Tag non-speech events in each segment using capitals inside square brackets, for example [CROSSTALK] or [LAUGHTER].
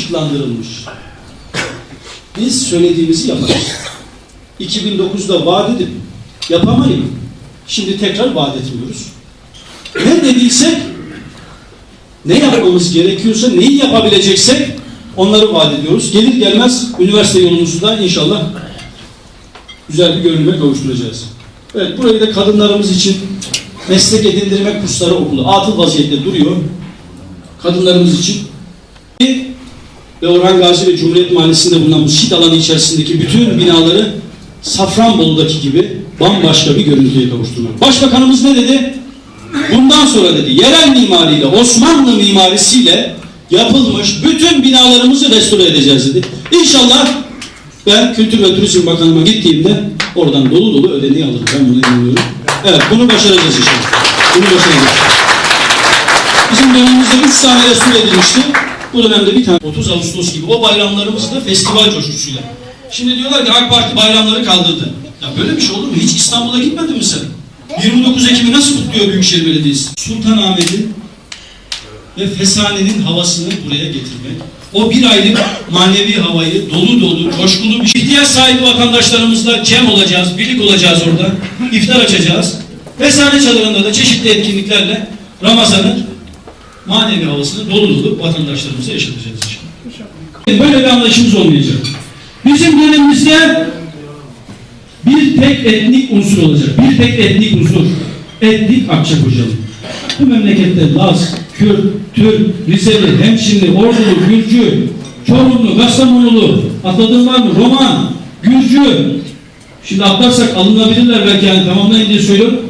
ışıklandırılmış. Biz söylediğimizi yaparız. 2009'da vaat edip yapamayıp şimdi tekrar vaat etmiyoruz. Ne dediysek ne yapmamız gerekiyorsa neyi yapabileceksek onları vaat ediyoruz. Gelir gelmez üniversite yolumuzu da inşallah güzel bir görünüme kavuşturacağız. Evet burayı da kadınlarımız için meslek edindirme kursları okulu atıl vaziyette duruyor. Kadınlarımız için ve Orhan Gazi ve Cumhuriyet Mahallesi'nde bulunan bu sit alanı içerisindeki bütün binaları Safranbolu'daki gibi bambaşka bir görüntüye kavuşturmak. Başbakanımız ne dedi? Bundan sonra dedi yerel mimariyle, Osmanlı mimarisiyle yapılmış bütün binalarımızı restore edeceğiz dedi. İnşallah ben Kültür ve Turizm Bakanı'ma gittiğimde oradan dolu dolu ödeneği alırım. Ben buna inanıyorum. Evet bunu başaracağız inşallah. Bunu başaracağız. Bizim dönemimizde üç tane restore edilmişti. Bu dönemde bir tane 30 Ağustos gibi o bayramlarımız da festival coşkusuyla. Şimdi diyorlar ki AK Parti bayramları kaldırdı. Ya böyle bir şey olur mu? Hiç İstanbul'a gitmedin mi sen? 29 Ekim'i nasıl kutluyor Büyükşehir Belediyesi? Sultanahmet'in ve Fesane'nin havasını buraya getirmek. O bir aylık manevi havayı dolu dolu, coşkulu bir ihtiyaç sahibi vatandaşlarımızla cem olacağız, birlik olacağız orada. İftar açacağız. Fesane çadırında da çeşitli etkinliklerle Ramazan'ın manevi havasını dolu dolu vatandaşlarımıza yaşatacağız inşallah. Böyle bir anlayışımız olmayacak. Bizim dönemimizde bir tek etnik unsur olacak. Bir tek etnik unsur. Etnik Akçakocalı. Bu memlekette Laz, Kürt, Türk, Rizeli, Hemşinli, Ordulu, Gürcü, Çorumlu, Kastamonulu, atladığım var mı? Roman, Gürcü. Şimdi atlarsak alınabilirler belki yani tamamlayın diye söylüyorum.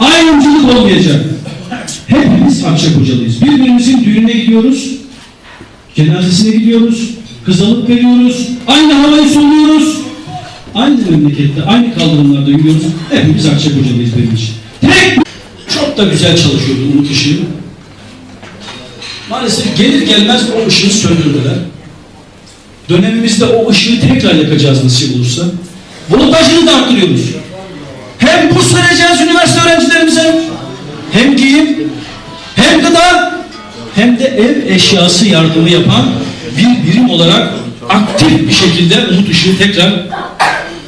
Ayrımcılık olmayacak. Hepimiz Akçakocalıyız. Birbirimizin düğününe gidiyoruz. Cenazesine gidiyoruz. Kız alıp veriyoruz. Aynı havayı soluyoruz. Aynı memlekette, aynı kaldırımlarda yürüyoruz. Hepimiz Akçakocalıyız benim için. Tek çok da güzel çalışıyordu Umut Işığı. Maalesef gelir gelmez o ışığı söndürdüler. Dönemimizde o ışığı tekrar yakacağız nasip olursa. Voltajını da arttırıyoruz. Hem burs vereceğiz üniversite öğrencilerimize, hem giyim, hem gıda, hem de ev eşyası yardımı yapan bir birim olarak aktif bir şekilde Umut Işığı tekrar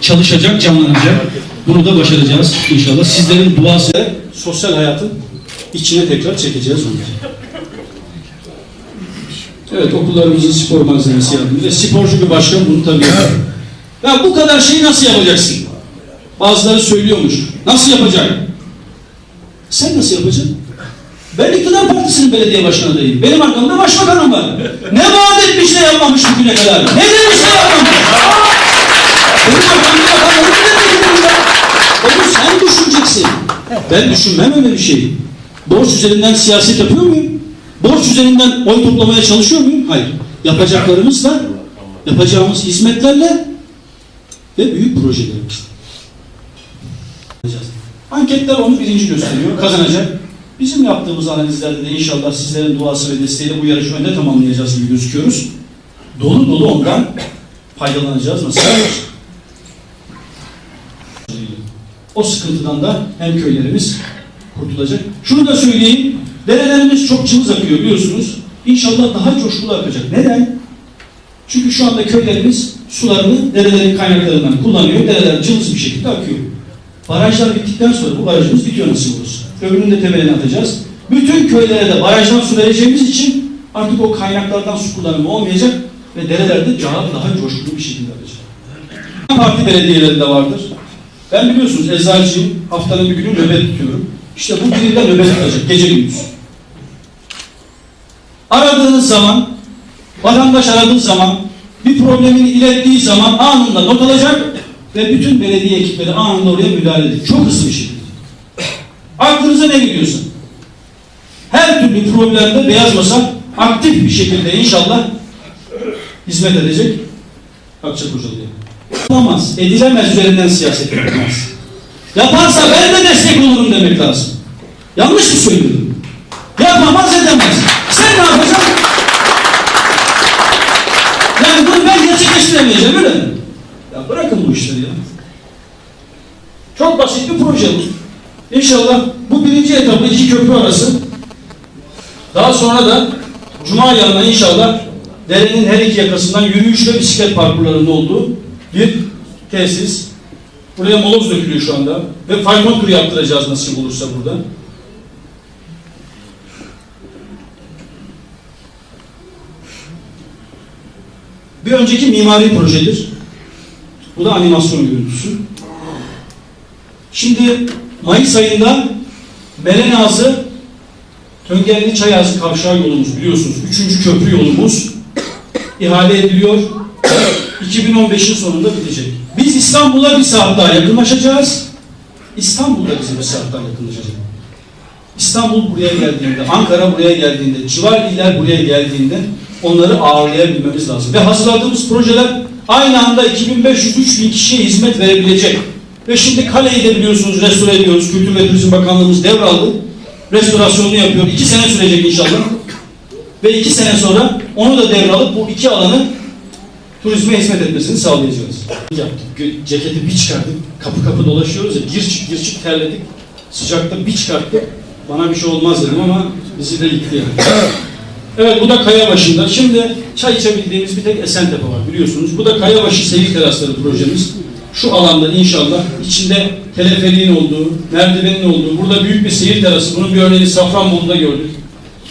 çalışacak, canlanacak. Bunu da başaracağız inşallah. Sizlerin duası sosyal hayatın içine tekrar çekeceğiz onu. Evet okullarımızın spor malzemesi yardımıyla. Sporcu bir başkan bunu tabii yapar. Ya bu kadar şeyi nasıl yapacaksın? Bazıları söylüyormuş. Nasıl yapacak? Sen nasıl yapacaksın? Ben iktidar partisinin belediye başkanı adayıyım. Benim arkamda başbakanım var. Ne vaat etmiş de yapmamış bugüne kadar? Ne demiş de yapmamış? Benim arkamda bakanlarım ne dedi ya? Onu sen düşüneceksin. Ben düşünmem öyle bir şey. Borç üzerinden siyaset yapıyor muyum? Borç üzerinden oy toplamaya çalışıyor muyum? Hayır. Yapacaklarımızla, yapacağımız hizmetlerle ve büyük projelerimizle. Anketler onu birinci gösteriyor. Kazanacak. Bizim yaptığımız analizlerde de inşallah sizlerin duası ve desteğiyle bu yarışmayı da tamamlayacağız gibi gözüküyoruz. Dolu dolu ondan faydalanacağız. Nasıl? O sıkıntıdan da hem köylerimiz kurtulacak. Şunu da söyleyeyim. Derelerimiz çok cılız akıyor biliyorsunuz. İnşallah daha coşkulu akacak. Neden? Çünkü şu anda köylerimiz sularını derelerin kaynaklarından kullanıyor. Dereler cılız bir şekilde akıyor. Barajlar bittikten sonra bu barajımız bitiyor nasıl olursa. Öbürünün de temelini atacağız. Bütün köylere de barajdan su vereceğimiz için artık o kaynaklardan su kullanımı olmayacak ve derelerde daha, daha coşkulu bir şekilde akacak. Parti belediyelerinde vardır. Ben biliyorsunuz eczacıyım. Haftanın bir günü nöbet tutuyorum. İşte bu birinde nöbet tutacak. Gece gündüz. Aradığınız zaman, vatandaş aradığı zaman, bir problemini ilettiği zaman anında not alacak ve bütün belediye ekipleri anında oraya müdahale edecek. Çok hızlı bir şekilde. Aklınıza ne geliyorsa. Her türlü problemde beyaz masa aktif bir şekilde inşallah hizmet edecek. Akçakocalı'ya. Yapamaz, edilemez üzerinden siyaset yapamaz. Yaparsa ben de destek olurum demek lazım. Yanlış mı söylüyorum? Yapamaz edemez. Sen ne yapacaksın? Yani bunu ben gerçekleştiremeyeceğim öyle mi? Ya bırakın bu işleri ya. Çok basit bir proje bu. İnşallah bu birinci etapı iki köprü arası. Daha sonra da Cuma yanına inşallah derenin her iki yakasından yürüyüş ve bisiklet parkurlarının olduğu bir tesis. Buraya moloz dökülüyor şu anda. Ve fayton turu yaptıracağız nasip olursa burada. Bir önceki mimari projedir. Bu da animasyon görüntüsü. Şimdi Mayıs ayında Melenazı Töngenli Çayazı kavşağı yolumuz biliyorsunuz. Üçüncü köprü yolumuz ihale ediliyor. [COUGHS] 2015'in sonunda bitecek. Biz İstanbul'a bir saat daha yakınlaşacağız. İstanbul da bize bir saat daha yakınlaşacak. İstanbul buraya geldiğinde, Ankara buraya geldiğinde, civar iller buraya geldiğinde onları ağırlayabilmemiz lazım. Ve hazırladığımız projeler aynı anda 2500-3000 kişiye hizmet verebilecek. Ve şimdi kaleyi de biliyorsunuz restore ediyoruz. Kültür ve Turizm Bakanlığımız devraldı. Restorasyonunu yapıyor. İki sene sürecek inşallah. Ve iki sene sonra onu da devralıp bu iki alanı turizme hizmet etmesini sağlayacağız. Yaptık. Ceketi bir çıkardık. Kapı kapı dolaşıyoruz ya. Gir çık gir çık terledik. Sıcakta bir çıkarttık. Bana bir şey olmaz dedim ama bizi de yıktı yani. [COUGHS] Evet bu da kaya başında. Şimdi çay içebildiğimiz bir tek Esentepe var biliyorsunuz. Bu da Kayabaşı Seyir Terasları projemiz. Şu alanda inşallah içinde teleferiğin olduğu, merdivenin olduğu, burada büyük bir seyir terası. Bunun bir örneğini Safranbolu'da gördük.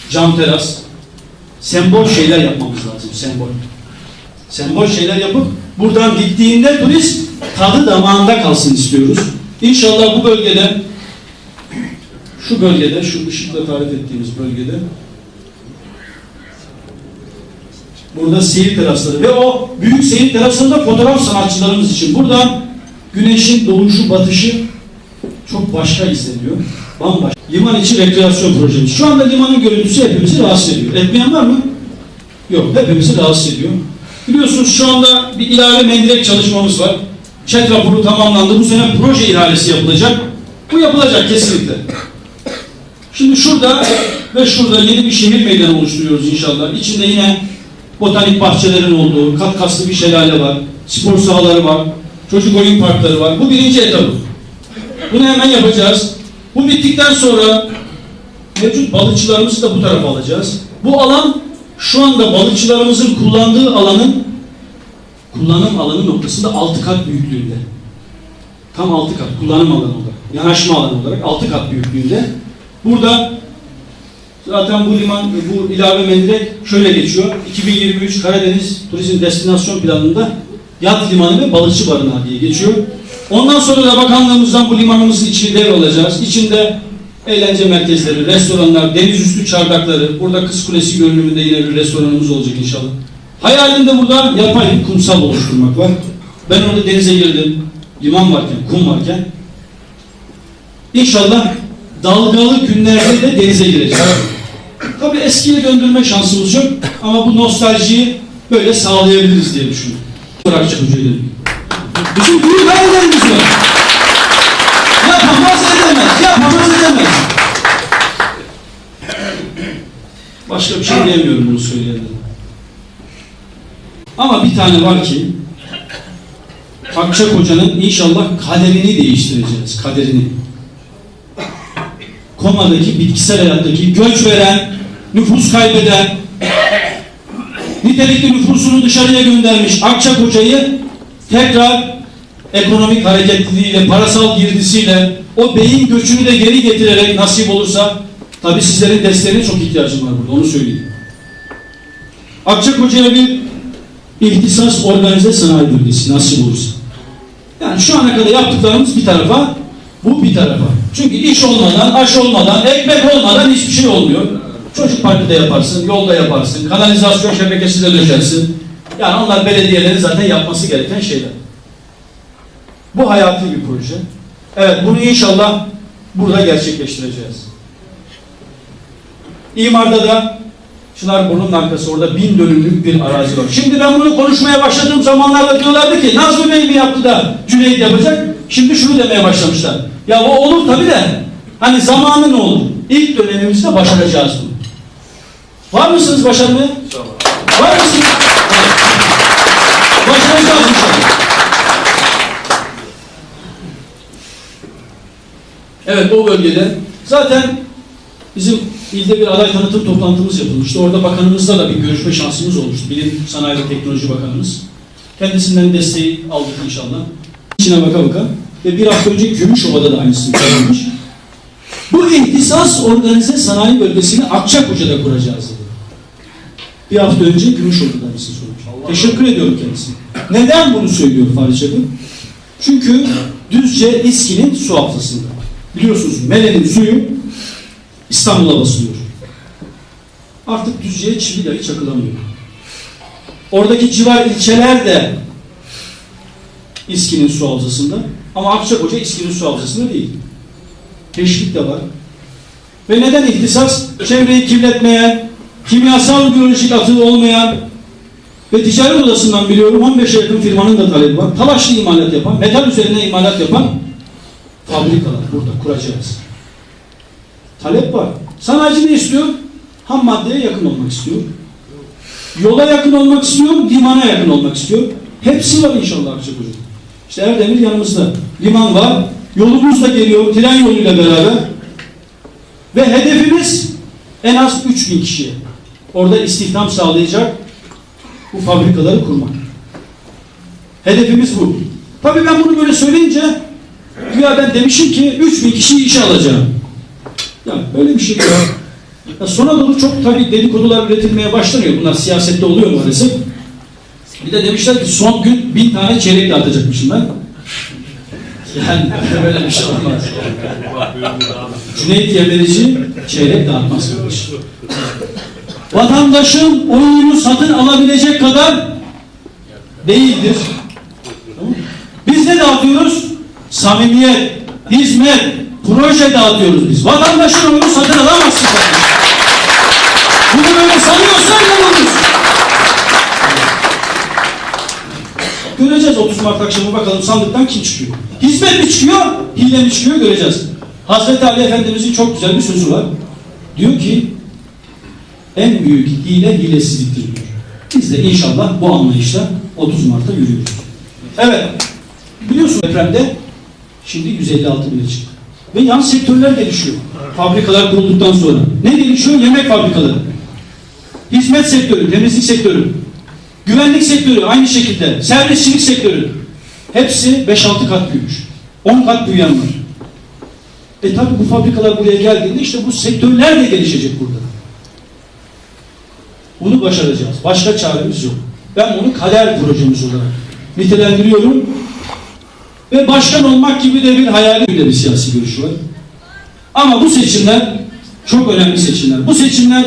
Cam teras. Sembol şeyler yapmamız lazım. Sembol. Sembol şeyler yapıp buradan gittiğinde turist tadı damağında kalsın istiyoruz. İnşallah bu bölgede şu bölgede, şu ışıkla tarif ettiğimiz bölgede burada seyir terasları ve o büyük seyir terasında fotoğraf sanatçılarımız için buradan güneşin doğuşu batışı çok başka izleniyor. Bambaşka. Liman içi rekreasyon projemiz. Şu anda limanın görüntüsü hepimizi rahatsız ediyor. Etmeyen var mı? Yok. Hepimizi rahatsız ediyor. Biliyorsunuz şu anda bir ilave mendirek çalışmamız var. Çet raporu tamamlandı. Bu sene proje ihalesi yapılacak. Bu yapılacak kesinlikle. Şimdi şurada ve şurada yeni bir şehir meydanı oluşturuyoruz inşallah. İçinde yine botanik bahçelerin olduğu, kat kaslı bir şelale var, spor sahaları var, çocuk oyun parkları var. Bu birinci etabı. Bunu hemen yapacağız. Bu bittikten sonra mevcut balıkçılarımızı da bu tarafa alacağız. Bu alan şu anda balıkçılarımızın kullandığı alanın kullanım alanı noktasında 6 kat büyüklüğünde. Tam 6 kat kullanım alanı olarak, yanaşma alanı olarak 6 kat büyüklüğünde. Burada zaten bu liman, bu ilave mendirek şöyle geçiyor. 2023 Karadeniz Turizm Destinasyon Planı'nda yat limanı ve balıkçı barınağı diye geçiyor. Ondan sonra da bakanlığımızdan bu limanımızın içini devralacağız. İçinde eğlence merkezleri, restoranlar, denizüstü çardakları, burada Kız Kulesi görünümünde yine bir restoranımız olacak inşallah. Hayalimde burada yapay bir kumsal oluşturmak var. Ben orada denize girdim. Liman varken, kum varken. İnşallah dalgalı günlerde de denize gireceğiz. Tabii eskiye döndürme şansımız yok ama bu nostaljiyi böyle sağlayabiliriz diye düşünüyorum. Bırakacak hocayı Bizim büyük hayallerimiz var. Yapamaz edemez, yapamaz edemez. Başka bir şey diyemiyorum bunu söyleyenlere. Ama bir tane var ki Akçak Hoca'nın inşallah kaderini değiştireceğiz. Kaderini. Koma'daki bitkisel hayattaki göç veren, nüfus kaybeden, nitelikli nüfusunu dışarıya göndermiş Akçak Hoca'yı tekrar ekonomik hareketliliğiyle, parasal girdisiyle o beyin göçünü de geri getirerek nasip olursa tabi sizlerin desteğine çok ihtiyacım var burada onu söyleyeyim. Akçak Hoca'ya bir ihtisas organize sanayi bölgesi nasip olursa. Yani şu ana kadar yaptıklarımız bir tarafa, bu bir tarafa. Çünkü iş olmadan, aş olmadan, ekmek olmadan hiçbir şey olmuyor. Çocuk parkı da yaparsın, yolda yaparsın, kanalizasyon şebekesi de döşersin. Yani onlar belediyelerin zaten yapması gereken şeyler. Bu hayati bir proje. Evet bunu inşallah burada gerçekleştireceğiz. İmarda da Çınarburnu'nun arkası orada bin dönümlük bir arazi var. Şimdi ben bunu konuşmaya başladığım zamanlarda diyorlardı ki Nazmi Bey mi yaptı da Cüneyt yapacak? Şimdi şunu demeye başlamışlar. Ya o olur tabii de hani zamanı ne olur? İlk dönemimizde başaracağız bunu. Var mısınız başarmaya? Var mısınız? İnşallah. Evet o bölgede zaten bizim ilde bir aday tanıtım toplantımız yapılmıştı. Orada bakanımızla da bir görüşme şansımız olmuştu. Bilim Sanayi ve Teknoloji Bakanımız. Kendisinden desteği aldık inşallah. İçine baka baka. Ve bir hafta önce Gümüşova'da da aynısını yapılmış. Bu ihtisas organize sanayi bölgesini Akçakoca'da kuracağız dedi. Bir hafta önce Gümüşova'da aynısını söylemiş. Teşekkür ediyorum kendisine. Neden bunu söylüyor Fahri Çakır? Çünkü Düzce İSKİ'nin su hafızasında. Biliyorsunuz Mele'nin suyu İstanbul'a basılıyor. Artık Düzce'ye çivi dahi çakılamıyor. Oradaki civar ilçeler de İSKİ'nin su havzasında ama Akçakoca İSKİ'nin su havzasında değil. Teşvik de var. Ve neden ihtisas? Çevreyi kirletmeyen, kimyasal biyolojik atığı olmayan ve ticaret odasından biliyorum 15'e yakın firmanın da talebi var. Talaşlı imalat yapan, metal üzerine imalat yapan fabrikalar burada kuracağız. Talep var. Sanayici ne istiyor? Ham maddeye yakın olmak istiyor. Yola yakın olmak istiyor, limana yakın olmak istiyor. Hepsi var inşallah Akçakoca'da. İşte Erdemir yanımızda. Liman var, yolumuz da geliyor, tren yoluyla beraber. Ve hedefimiz en az 3000 kişiye. Orada istihdam sağlayacak bu fabrikaları kurmak. Hedefimiz bu. Tabii ben bunu böyle söyleyince ya ben demişim ki 3000 kişiyi işe alacağım. Ya böyle bir şey yok. Ya sona doğru çok tabii dedikodular üretilmeye başlanıyor. Bunlar siyasette oluyor maalesef. Bir de demişler ki son gün bin tane çeyrek dağıtacakmışım ben. Yani [LAUGHS] böyle bir şey olmaz. Cüneyt Yemerici çeyrek dağıtmaz kardeş. Vatandaşın oyunu satın alabilecek kadar değildir. Biz ne dağıtıyoruz? Samimiyet, hizmet, proje dağıtıyoruz biz. Vatandaşın oyunu satın alamazsın. Bunu böyle sanıyorsan yanılıyorsun. Göreceğiz 30 Mart akşamı bakalım sandıktan kim çıkıyor. Hizmet mi çıkıyor, hile mi çıkıyor göreceğiz. Hazreti Ali Efendimizin çok güzel bir sözü var. Diyor ki en büyük hile hilesizliktir diyor. Biz de inşallah bu anlayışla 30 Mart'ta yürüyoruz. Evet. Biliyorsun depremde şimdi 156 bile çıktı. Ve yan sektörler gelişiyor. Fabrikalar kurulduktan sonra. Ne gelişiyor? Yemek fabrikaları. Hizmet sektörü, temizlik sektörü. Güvenlik sektörü aynı şekilde. Servisçilik sektörü. Hepsi 5-6 kat büyümüş. 10 kat büyüyen var. E tabi bu fabrikalar buraya geldiğinde işte bu sektörler de gelişecek burada. Bunu başaracağız. Başka çaremiz yok. Ben bunu kader projemiz olarak nitelendiriyorum. Ve başkan olmak gibi de bir hayali de bir siyasi görüşü var. Ama bu seçimler çok önemli seçimler. Bu seçimler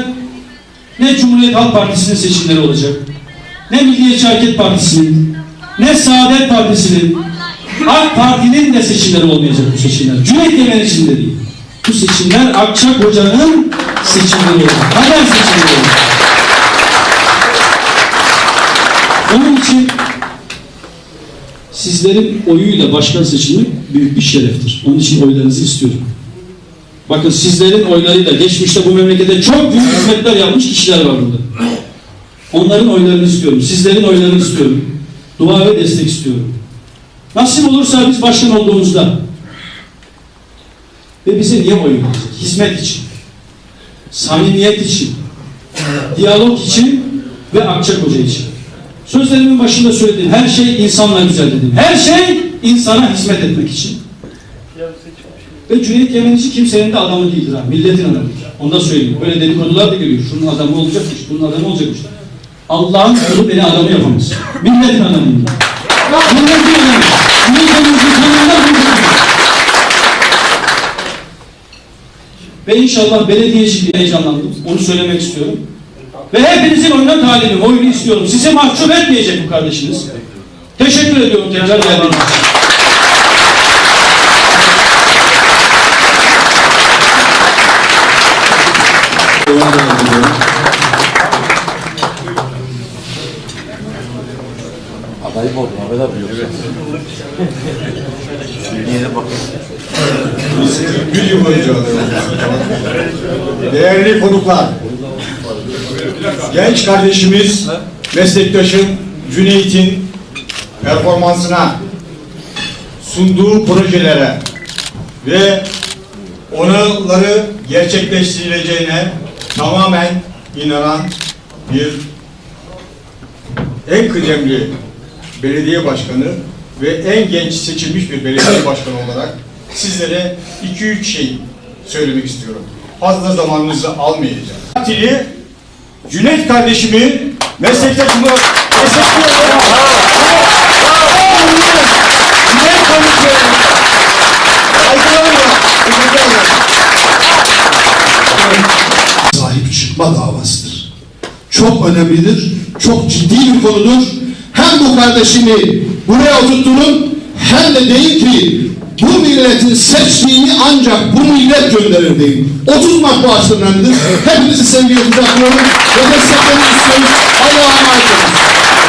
ne Cumhuriyet Halk Partisi'nin seçimleri olacak, ne Milliyetçi Hareket Partisi'nin, ne Saadet Partisi'nin, AK Parti'nin de seçimleri olmayacak bu seçimler. Cüneyt Yemen için de değil. Bu seçimler Akçakoca'nın seçimleri olacak. Kader seçimleri olacak. Onun için sizlerin oyuyla başkan seçilmek büyük bir şereftir. Onun için oylarınızı istiyorum. Bakın sizlerin oylarıyla geçmişte bu memlekete çok büyük hizmetler yapmış kişiler var burada. Onların oylarını istiyorum. Sizlerin oylarını istiyorum. Dua ve destek istiyorum. Nasip olursa biz başkan olduğumuzda ve bize niye oy verecek? Hizmet için, samimiyet için, diyalog için ve Akçakoca için. Sözlerimin başında söylediğim her şey insanla güzel dedim. Her şey insana hizmet etmek için. Ve Cüneyt Yemenici kimsenin de adamı değildir ha. Milletin adamıdır. Onu da söyleyeyim. Böyle dedikodular da geliyor. Şunun adamı olacakmış, bunun adamı olacakmış. Allah'ın kulu beni adamı yapamaz. Milletin adamıyım. Milletin adamı. Tanımda bunu Ve inşallah belediyeciliğe heyecanlandım. Onu söylemek istiyorum. Ve hepinizin oyuna talibim, oyunu istiyorum. Sizi mahcup etmeyecek bu kardeşiniz. Teşekkür ediyorum tekrar geldiğiniz için. Adayım oldum Ahmet abi yoksa. Yine bak. Bir yıl önce Değerli konuklar, genç kardeşimiz, meslektaşım Cüneyt'in performansına, sunduğu projelere ve onları gerçekleştirileceğine tamamen inanan bir en kıdemli belediye başkanı ve en genç seçilmiş bir belediye başkanı olarak sizlere 2-3 şey söylemek istiyorum. Fazla zamanınızı almayacağım. Partili Cüneyt kardeşimi meslektaşımı. Cüneyt. Teşekkür ederim. sahip çıkma davasıdır. Çok önemlidir, çok ciddi bir konudur. Hem bu kardeşimi buraya oturtturun hem de deyin ki bu milletin seçtiğini ancak bu millet gönderir deyin. 30 Mart bu önemlidir. Hepinizi sevgiyle kucaklıyorum ve desteklerinizi istiyorum. Allah'a emanet olun.